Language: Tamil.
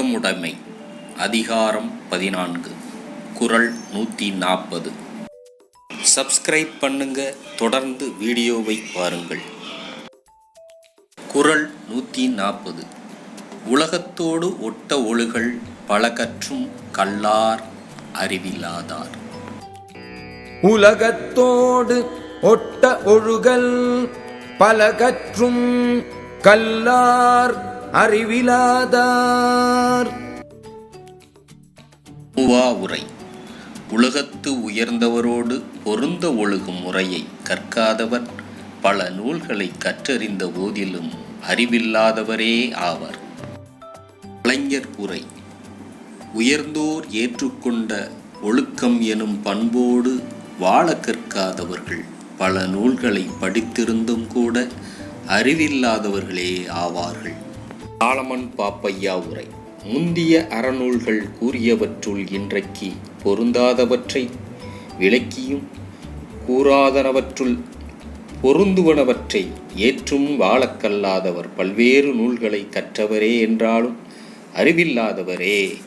அடக்கமுடைமை அதிகாரம் பதினான்கு. குரல் நூற்றி நாற்பது சப்ஸ்கிரைப் பண்ணுங்க. தொடர்ந்து வீடியோவை பாருங்கள். குரல் நூற்றி நாற்பது உலகத்தோடு ஒட்ட ஒழுகல் பல கற்றும் கல்லார் அறிவில்லாதார் உலகத்தோடு ஒட்ட ஒழுகல் பல கற்றும் கல்லார் அறிவிலாதார். உரை உலகத்து உயர்ந்தவரோடு பொருந்த ஒழுகும் முறையை கற்காதவர் பல நூல்களை கற்றறிந்த போதிலும் அறிவில்லாதவரே ஆவர். கலைஞர் உரை. உயர்ந்தோர் ஏற்றுக்கொண்ட ஒழுக்கம் எனும் பண்போடு வாழ கற்காதவர்கள் பல நூல்களை படித்திருந்தும் கூட அறிவில்லாதவர்களே ஆவார்கள். ஆலமன் பாப்பையா உரை. முந்திய அறநூல்கள் கூறியவற்றுள் இன்றைக்கு பொருந்தாதவற்றை விளக்கியும் கூறாதனவற்றுள் பொருந்துவனவற்றை ஏற்றும் வாழக்கல்லாதவர் பல்வேறு நூல்களை கற்றவரே என்றாலும் அறிவில்லாதவரே.